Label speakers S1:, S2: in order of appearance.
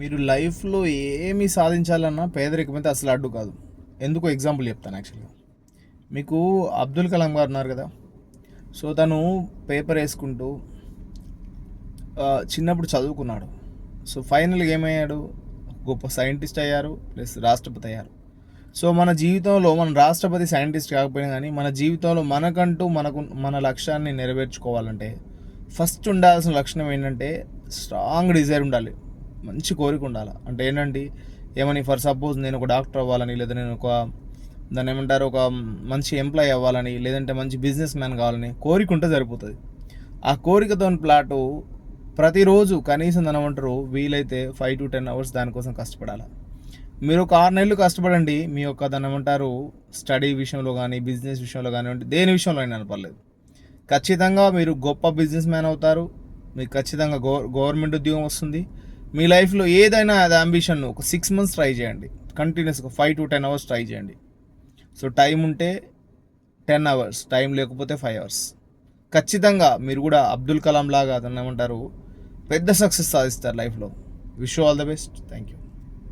S1: మీరు లైఫ్లో ఏమి సాధించాలన్నా పేదరికం అయితే అసలు అడ్డు కాదు. ఎందుకో ఎగ్జాంపుల్ చెప్తాను యాక్చువల్గా మీకు అబ్దుల్ కలాం గారు ఉన్నారు కదా. సో తను పేపర్ వేసుకుంటూ చిన్నప్పుడు చదువుకున్నాడు. సో ఫైనల్గా ఏమయ్యాడు? గొప్ప సైంటిస్ట్ అయ్యారు ప్లస్ రాష్ట్రపతి అయ్యారు. సో మన జీవితంలో మన రాష్ట్రపతి సైంటిస్ట్ కాకపోయినా కానీ మన జీవితంలో మనకంటూ మనకు మన లక్ష్యాన్ని నెరవేర్చుకోవాలంటే ఫస్ట్ ఉండాల్సిన లక్షణం ఏంటంటే స్ట్రాంగ్ డిజైర్ ఉండాలి. మంచి కోరిక ఉండాలి. అంటే ఏంటంటే ఏమని ఫర్ సపోజ్ నేను ఒక డాక్టర్ అవ్వాలని లేదా నేను ఒక దాన్ని ఏమంటారు ఒక మంచి ఎంప్లాయ్ అవ్వాలని లేదంటే మంచి బిజినెస్ మ్యాన్ కావాలని కోరిక ఉంటే సరిపోతుంది. ఆ కోరికతో ప్లాటు ప్రతిరోజు కనీసం దాని ఏమంటారు వీలైతే ఫైవ్ టు టెన్ అవర్స్ దానికోసం కష్టపడాలి. మీరు ఒక ఆరు నెలలు కష్టపడండి మీ యొక్క దాని ఏమంటారు స్టడీ విషయంలో కానీ బిజినెస్ విషయంలో కానివ్వండి దేని విషయంలో అయినా పర్లేదు. ఖచ్చితంగా మీరు గొప్ప బిజినెస్ మ్యాన్ అవుతారు మీకు ఖచ్చితంగా గవర్నమెంట్ ఉద్యోగం వస్తుంది మీ లైఫ్లో ఏదైనా అది అంబిషన్ ఒక సిక్స్ మంత్స్ ట్రై చేయండి. కంటిన్యూస్గా five to ten hours try చేయండి. సో టైం ఉంటే టెన్ అవర్స్ టైం లేకపోతే ఫైవ్ అవర్స్ ఖచ్చితంగా మీరు కూడా అబ్దుల్ కలాం లాగా అతను ఏమంటారు పెద్ద సక్సెస్ సాధిస్తారు లైఫ్లో. Wish all the best thank you